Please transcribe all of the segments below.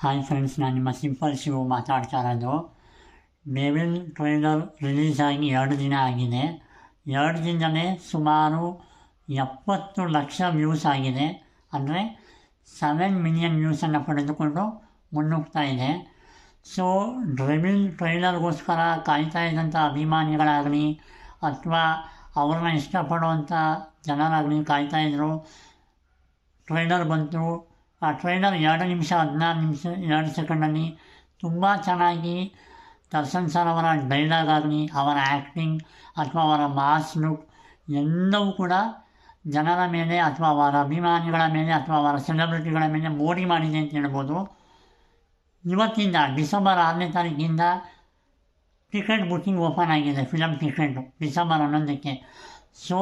Hi friends ನಾನು ನಿಮ್ಮ simple Shivu ಮಾತಾಡ್ತಾ ಇರೋದು. ಡೆವಿಲ್ ಟ್ರೈಲರ್ ರಿಲೀಸ್ ಆಗಿ ಎರಡು ದಿನ ಆಗಿದೆ. ಎರಡು ದಿನದಲ್ಲೇ ಸುಮಾರು ಎಪ್ಪತ್ತು ಲಕ್ಷ ವ್ಯೂಸ್ ಆಗಿದೆ. ಅಂದರೆ ಸೆವೆನ್ ಮಿಲಿಯನ್ ವ್ಯೂಸನ್ನು ಪಡೆದುಕೊಂಡು ಮುನ್ನುಗ್ತಾ ಇದೆ. ಸೊ ಡ್ರೆವಿಲ್ ಟ್ರೈಲರ್ಗೋಸ್ಕರ ಕಾಯ್ತಾ ಇದ್ದಂಥ ಅಭಿಮಾನಿಗಳಾಗಲಿ ಅಥವಾ ಅವ್ರನ್ನ ಇಷ್ಟಪಡುವಂಥ ಜನರಾಗಲಿ ಕಾಯ್ತಾ ಇದ್ದರು ಟ್ರೈಲರ್ ಬಂತು. ಆ ಟ್ರೈಲರ್ ಎರಡು ನಿಮಿಷ, ಹದಿನಾರು ನಿಮಿಷ, ಎರಡು ಸೆಕೆಂಡಲ್ಲಿ ತುಂಬ ಚೆನ್ನಾಗಿ ದರ್ಶನ್ ಸರ್ ಅವರ ಡೈಲಾಗ್ ಆಗಲಿ, ಅವರ ಆ್ಯಕ್ಟಿಂಗ್ ಅಥವಾ ಅವರ ಮಾಸ್ ಲುಕ್ ಎಲ್ಲವೂ ಕೂಡ ಜನರ ಮೇಲೆ ಅಥವಾ ಅವರ ಅಭಿಮಾನಿಗಳ ಮೇಲೆ ಅಥವಾ ಅವರ ಸೆಲೆಬ್ರಿಟಿಗಳ ಮೇಲೆ ಮೋಡಿ ಮಾಡಿದೆ ಅಂತ ಹೇಳ್ಬೋದು. ಇವತ್ತಿಂದ ಡಿಸೆಂಬರ್ ಆರನೇ ತಾರೀಕಿಂದ ಟಿಕೆಟ್ ಬುಕ್ಕಿಂಗ್ ಓಪನ್ ಆಗಿದೆ ಫಿಲಮ್ ಟಿಕೆಟು ಡಿಸೆಂಬರ್ ಹನ್ನೊಂದಕ್ಕೆ. ಸೊ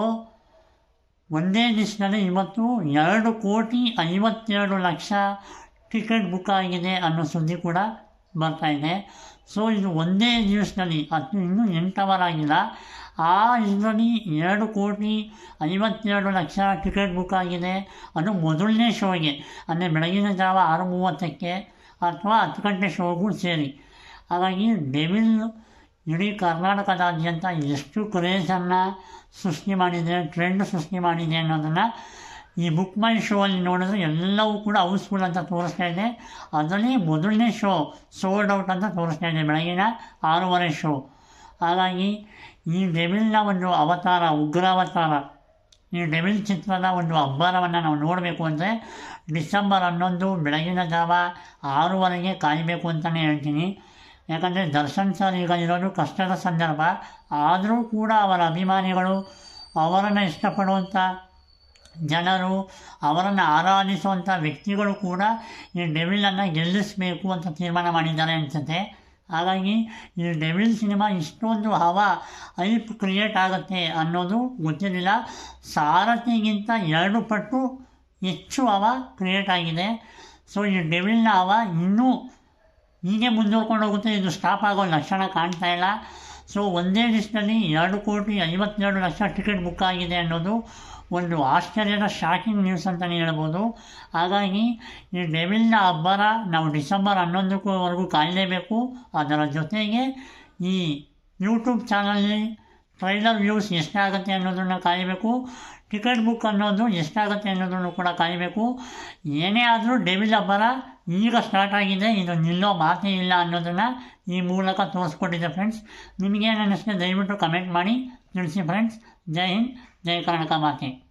ಒಂದೇ ದಿವಸದಲ್ಲಿ ಇವತ್ತು ಎರಡು ಕೋಟಿ ಐವತ್ತೆರಡು ಲಕ್ಷ ಟಿಕೆಟ್ ಬುಕ್ ಆಗಿದೆ ಅನ್ನೋ ಸುದ್ದಿ ಕೂಡ ಬರ್ತಾ ಇದೆ. ಸೊ ಇದು ಒಂದೇ ದಿವಸದಲ್ಲಿ, ಅದು ಇನ್ನೂ ಎಂಟು ಅವರ್ ಆಗಿಲ್ಲ. ಆ ಇದರಲ್ಲಿ ಎರಡು ಕೋಟಿ ಐವತ್ತೆರಡು ಲಕ್ಷ ಟಿಕೆಟ್ ಬುಕ್ ಆಗಿದೆ. ಅದು ಮೊದಲನೇ ಶೋಗೆ. ಅಂದರೆ ಬೆಳಗಿನ ಜಾವ ಆರು ಮೂವತ್ತಕ್ಕೆ ಅಥವಾ ಹತ್ತು ಗಂಟೆ ಶೋಗೂ ಸೇರಿ. ಹಾಗಾಗಿ ಡೆವಿಲ್ ಇಡೀ ಕರ್ನಾಟಕದಾದ್ಯಂತ ಎಷ್ಟು ಕ್ರೇಜನ್ನು ಸೃಷ್ಟಿ ಮಾಡಿದೆ ಟ್ರೆಂಡ್ ಸೃಷ್ಟಿ ಮಾಡಿದೆ ಅನ್ನೋದನ್ನು ಈ ಬುಕ್ ಮೈ ಶೋ ಅಲ್ಲಿ ನೋಡಿದ್ರೆ ಎಲ್ಲವೂ ಕೂಡ ಹೌಸ್ಫುಲ್ ಅಂತ ತೋರಿಸ್ತಾ ಇದೆ. ಅದರಲ್ಲಿ ಮೊದಲನೇ ಶೋ ಸೋಲ್ಡ್ ಔಟ್ ಅಂತ ತೋರಿಸ್ತಾ ಇದೆ ಬೆಳಗಿನ ಆರೂವರೆ ಶೋ ಹಾಗಾಗಿ ಈ ಡೆವಿಲ್ನ ಒಂದು ಅವತಾರ, ಉಗ್ರಾವತಾರ, ಈ ಡೆವಿಲ್ ಚಿತ್ರದ ಒಂದು ಅಬ್ಬರವನ್ನು ನಾವು ನೋಡಬೇಕು ಅಂದರೆ ಡಿಸೆಂಬರ್ ಹನ್ನೊಂದು ಬೆಳಗಿನ ಜಾವ ಆರೂವರೆಗೆ ಕಾಯಬೇಕು ಅಂತಲೇ ಹೇಳ್ತೀನಿ. ಯಾಕಂದರೆ ದರ್ಶನ್ ಸರ್ ಈಗ ಇರೋದು ಕಷ್ಟದ ಸಂದರ್ಭ. ಆದರೂ ಕೂಡ ಅವರ ಅಭಿಮಾನಿಗಳು ಅವರನ್ನು ಇಷ್ಟಪಡುವಂಥ ಜನರು, ಅವರನ್ನು ಆರಾಧಿಸುವಂಥ ವ್ಯಕ್ತಿಗಳು ಕೂಡ ಈ ಡೆವಿಲನ್ನು ಗೆಲ್ಲಿಸಬೇಕು ಅಂತ ತೀರ್ಮಾನ ಮಾಡಿದ್ದಾರೆ ಅನಿಸುತ್ತೆ. ಹಾಗಾಗಿ ಈ ಡೆವಿಲ್ ಸಿನಿಮಾ ಇಷ್ಟೊಂದು ಹವ ಐಪ್ ಕ್ರಿಯೇಟ್ ಆಗುತ್ತೆ ಅನ್ನೋದು ಗೊತ್ತಿರಲಿಲ್ಲ. ಸಾರಥಿಗಿಂತ ಎರಡು ಪಟ್ಟು ಹೆಚ್ಚು ಹವ ಕ್ರಿಯೇಟ್ ಆಗಿದೆ. ಸೊ ಈ ಡೆವಿಲ್ನ ಹವ ಇನ್ನೂ ಹೀಗೆ ಮುಂದುವರ್ಕೊಂಡು ಹೋಗುತ್ತೆ ಇದು ಸ್ಟಾಪ್ ಆಗೋ ಲಕ್ಷಣ ಕಾಣ್ತಾ ಇಲ್ಲ. ಸೊ ಒಂದೇ ದಿವಸದಲ್ಲಿ ಎರಡು ಕೋಟಿ ಐವತ್ತೆರಡು ಲಕ್ಷ ಟಿಕೆಟ್ ಬುಕ್ ಆಗಿದೆ ಅನ್ನೋದು ಒಂದು ಆಶ್ಚರ್ಯದ ಶಾಕಿಂಗ್ ನ್ಯೂಸ್ ಅಂತಲೇ ಹೇಳ್ಬೋದು. ಹಾಗಾಗಿ, ಈ ಡೆವಿಲ್ನ ಅಬ್ಬರ ನಾವು ಡಿಸೆಂಬರ್ ಹನ್ನೊಂದಕ್ಕೂವರೆಗೂ ಕಾಯಲೇಬೇಕು ಅದರ ಜೊತೆಗೆ ಈ ಯೂಟ್ಯೂಬ್ ಚಾನಲ್ನಲ್ಲಿ ಟ್ರೈಲರ್ ವ್ಯೂಸ್ ಎಷ್ಟಾಗುತ್ತೆ ಅನ್ನೋದನ್ನು ಕಾಯಬೇಕು ಟಿಕೆಟ್ ಬುಕ್ ಅನ್ನೋದು ಎಷ್ಟಾಗುತ್ತೆ ಅನ್ನೋದನ್ನು ಕೂಡ ಕಾಯಬೇಕು ಏನೇ ಆದರೂ ಡೆವಿಲ್ ಅಬ್ಬರ ಈಗ ಸ್ಟಾರ್ಟ್ ಆಗಿದೆ. ಇದು ನಿಲ್ಲೋ ಬಾಕಿ ಇಲ್ಲ ಅನ್ನೋದನ್ನು ಈ ಮೂಲಕ ತೋರಿಸ್ಕೊಟ್ಟಿದೆ ಫ್ರೆಂಡ್ಸ್ ನಿಮಗೇನು ಅನ್ನಿಸ್ತದೆ ದಯವಿಟ್ಟು ಕಮೆಂಟ್ ಮಾಡಿ. ತಿಳಿಸಿ ಫ್ರೆಂಡ್ಸ್ ಜೈ ಹಿಂದ್. ಜೈ ಕರ್ನಾಟಕ ಮಾತೆ.